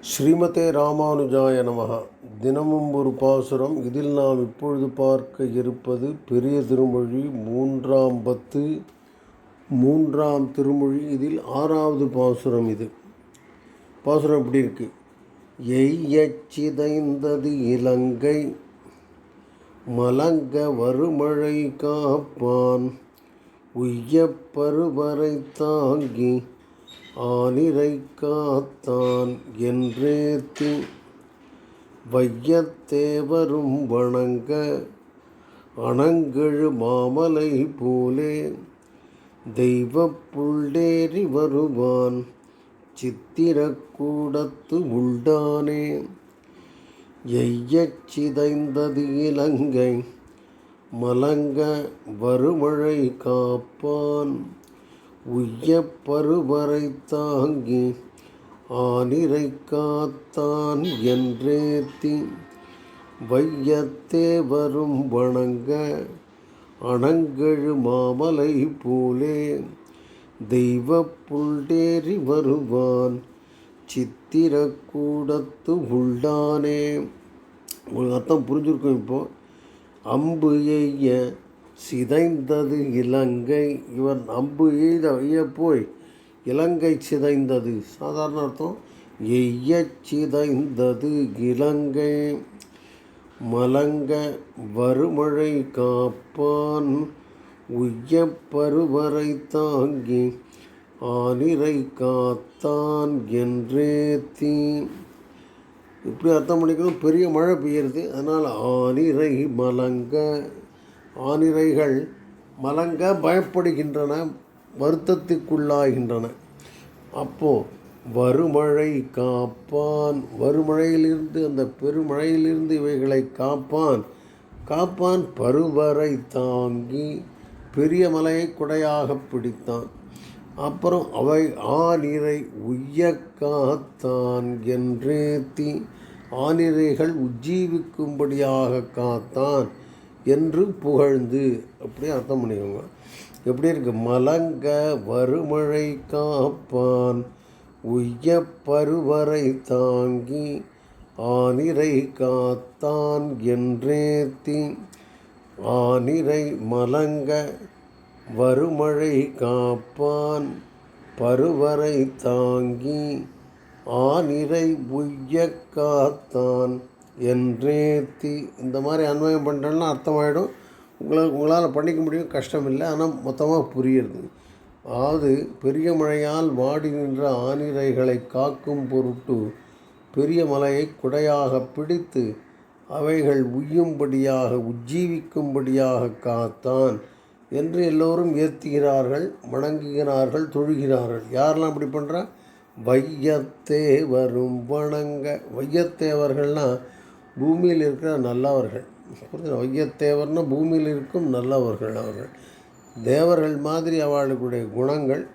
ஸ்ரீமதே ராமானுஜாய நமக தினமும் ஒரு பாசுரம். இதில் நாம் இப்பொழுது பார்க்க இருப்பது பெரிய திருமொழி மூன்றாம் பத்து மூன்றாம் திருமொழி. இதில் ஆறாவது பாசுரம் இது. பாசுரம் இப்படி இருக்கு? எய்யச்சிதைந்தது இலங்கை மலங்க வறுமழை காப்பான் உய்ய பருவரை தாங்கி ஆனிரை காத்தான் என்றேத்தி வையத்தேவரும் வணங்க அணங்கெழு மாமலை போலே. தெய்வப்புள்ளேறி வருவான் சித்திரக்கூடத்து உள்டானே எய்யச் சிதைந்தது இலங்கை மலங்க வருமழை காப்பான். உய்யப் பருவரை தாங்கி ஆனிரை காத்தான் என்றேத்தி. வையத்தே வரும் வணங்க அணங்கழு மாமலை போலே தெய்வ புல்டேறி வருவான் சித்திர கூடத்து உள்ளானே உங்களுக்கு அர்த்தம் புரிஞ்சிருக்கும் இப்போ. அம்பு எய்ய சிதைந்தது இலங்கை. இவன் அம்பு எய்த எய்ய போய் இலங்கை சிதைந்தது. சாதாரண அர்த்தம் எய்ய சிதைந்தது இலங்கை. மலங்க வருமழை காப்பான் உய்ய பருவரை தாங்கி ஆனிரை காத்தான் என்றே தீ. இப்படி அர்த்தம் பண்ணிக்கணும். பெரிய மழை பெய்யுறது. அதனால் ஆனிரை மலங்க ஆனிரைகள் மலங்க பயப்படுகின்றன வருத்தத்துக்குள்ளாகின்றன. அப்போது வருமழை காப்பான். வருமழையிலிருந்து அந்த பெருமழையிலிருந்து இவைகளை காப்பான். காப்பான் பருவரை தாங்கி பெரிய மலையை குடையாக பிடித்தான். அப்புறம் அவை ஆனிரை உய்ய காத்தான் என்றேத்தி ஆனிரைகள் உஜ்ஜீவிக்கும்படியாக காத்தான். என்று புகழ்ந்து அப்படி அர்த்தம் பண்ணிக்கோங்க. எப்படி இருக்கு? மலங்க வருமழை காப்பான் உய்ய பருவரை தாங்கி ஆனிரை காத்தான் என்றேத்தி. ஆனிரை மலங்க வருமழை காப்பான் பருவரை தாங்கி ஆனிரை உய்ய காத்தான் என்றேத்தி இந்த மாதிரி அன்வயம் பண்ணுறேன்னா அர்த்தமாயிடும். உங்களை உங்களால் பண்ணிக்க முடியும் கஷ்டம் இல்லை ஆனால் மொத்தமாக புரியுது அதாவது பெரிய மழையால் வாடி நின்ற ஆனிரைகளை காக்கும் பொருட்டு பெரிய மலையை குடையாக பிடித்து அவைகள் உய்யும்படியாக உஜ்ஜீவிக்கும்படியாக காத்தான் என்று எல்லோரும் ஏற்றுகிறார்கள் வணங்குகிறார்கள் தொழுகிறார்கள். யாரெல்லாம் அப்படி பண்ணுறா வையத்தே வரும் வணங்க வையத்தேவர்கள்னால் பூமியில் இருக்கிற நல்லவர்கள். புரியுது வையத்தேவர்னா பூமியில் இருக்கும் நல்லவர்கள் அவர்கள். தேவர்கள் மாதிரி அவர்களுடைய குணங்கள்.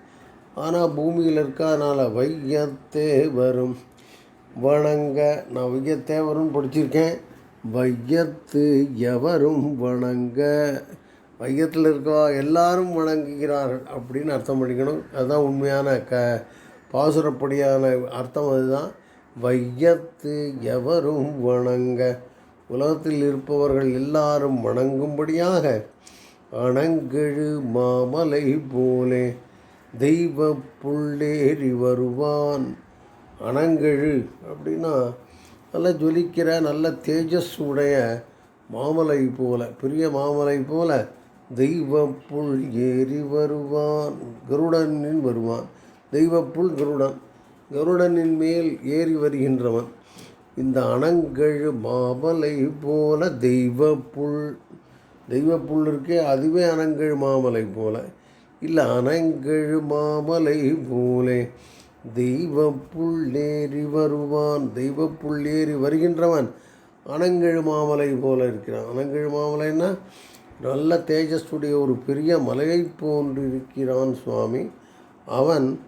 ஆனால் பூமியில் இருக்காதனால வையத்தேவரும் வணங்க நான் வையத்தேவரும் படிச்சிருக்கேன். வையத்து எவரும் வணங்க. வையத்தில் இருக்கவா எல்லாரும் வணங்குகிறார்கள் அப்படின்னு அர்த்தம் பண்ணிக்கணும். அதுதான் உண்மையான க பாசுரப்படியான அர்த்தம் அதுதான். வையத்து எவரும் வணங்க. உலகத்தில் இருப்பவர்கள் எல்லாரும் வணங்கும்படியாக அணங்கெழு மாமலை போலே. தெய்வ புள்ளேறி வருவான். அணங்கெழு அப்படின்னா நல்ல ஜொலிக்கிற நல்ல தேஜஸ் உடைய மாமலை போல பெரிய மாமலை போல தெய்வப்புள் ஏறி வருவான். கருடனின் வருவான். தெய்வப்புள் கருடன். கருடனின் மேல் ஏறி வருகின்றவன். இந்த அணங்கழு மாமலை போல தெய்வ புல் தெய்வ புல் இருக்கே அதுவே அணங்கழு மாமலை போல. இல்லை அணங்கழு மாமலை போலே தெய்வ ஏறி வருவான் தெய்வ ஏறி வருகின்றவன். அணங்கழு மாமலை போல இருக்கிறான். அணங்கழு மாமலைன்னா நல்ல தேஜஸுடைய ஒரு பெரிய மலையை போன்று இருக்கிறான் சுவாமி. அவன்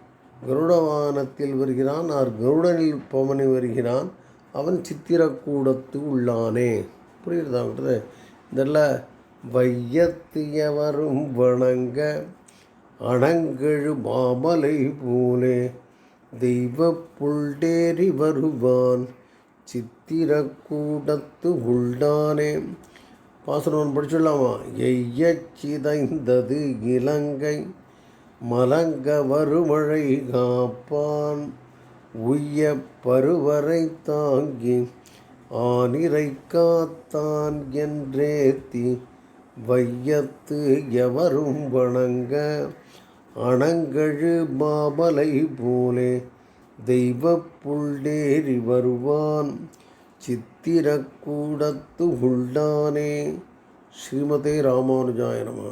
கருட வாகனத்தில் வருகிறான் ஆர் கருடனில் பவனி வருகிறான் அவன் சித்திரக்கூடத்து உள்ளானே. புரியுறதாங்கிறது இதில் வையத்தியவரும் வணங்க அணங்கெழு மாமலை போலே. தெய்வ புல்டேறி வருவான் சித்திரக்கூடத்து உள்டானே பாசனம் படிச்சிடலாமா? எய்ய சிதைந்தது இலங்கை. மலங்க வருமழை காப்பான். உய்ய பருவரை தாங்கி ஆனிரை காத்தான் என்றேத்தி வையத்து எவரும் வணங்க அணங்கழு மாமலை போலே தெய்வ புள்ளேறி வருவான். சித்திரக்கூடத்து உள்ளானே ஸ்ரீமதே ராமானுஜாய நம.